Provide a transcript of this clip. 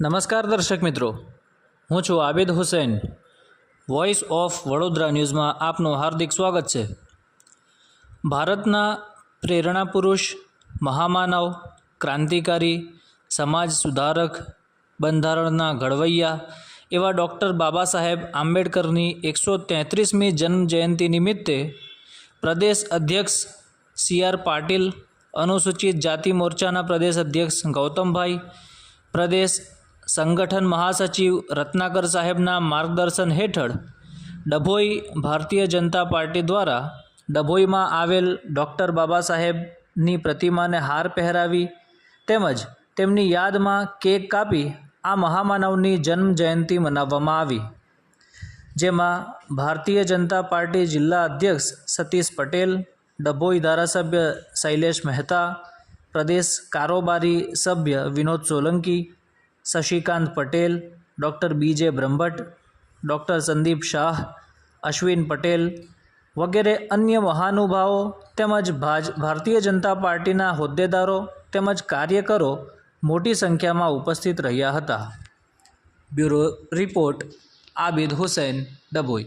નમસ્કાર દર્શક મિત્રો. હું છું આબિદ હુસૈન. વોઇસ ઓફ વડોદરા ન્યૂઝમાં આપનું હાર્દિક સ્વાગત છે. ભારતના પ્રેરણા પુરુષ, મહામાનવ, ક્રાંતિકારી, સમાજ સુધારક, બંધારણના ઘડવૈયા એવા ડૉક્ટર બાબા સાહેબ આંબેડકરની એકસો તેત્રીસમી જન્મ જયંતિ નિમિત્તે પ્રદેશ અધ્યક્ષ સી આર પાટીલ, અનુસૂચિત જાતિ મોરચાના પ્રદેશ અધ્યક્ષ ગૌતમભાઈ, પ્રદેશ સંગઠન મહાસચિવ રત્નાકર સાહેબના માર્ગદર્શન હેઠળ ડભોઈ ભારતીય જનતા પાર્ટી દ્વારા ડભોઈમાં આવેલ ડૉક્ટર બાબા સાહેબની પ્રતિમાને હાર પહેરાવી તેમજ તેમની યાદમાં કેક કાપી આ મહામાનવની જન્મ જયંતિ મનાવવામાં આવી. જેમાં ભારતીય જનતા પાર્ટી જિલ્લા અધ્યક્ષ સતીશ પટેલ, ડભોઈ ધારાસભ્ય શૈલેષ મહેતા, પ્રદેશ કારોબારી સભ્ય Vinod Solanki Shashikant Patel, doctor B J Brahmbhatt, doctor Sandeep Shah, Ashwin Patel વગેરે અન્ય મહાનુભાવો તેમજ ભાજ, ભારતીય જનતા પાર્ટીના હોદ્દેદારો તેમજ કાર્યકરો મોટી સંખ્યામાં ઉપસ્થિત રહ્યા હતા. Bureau report, Abid Hussain, Dabhoi.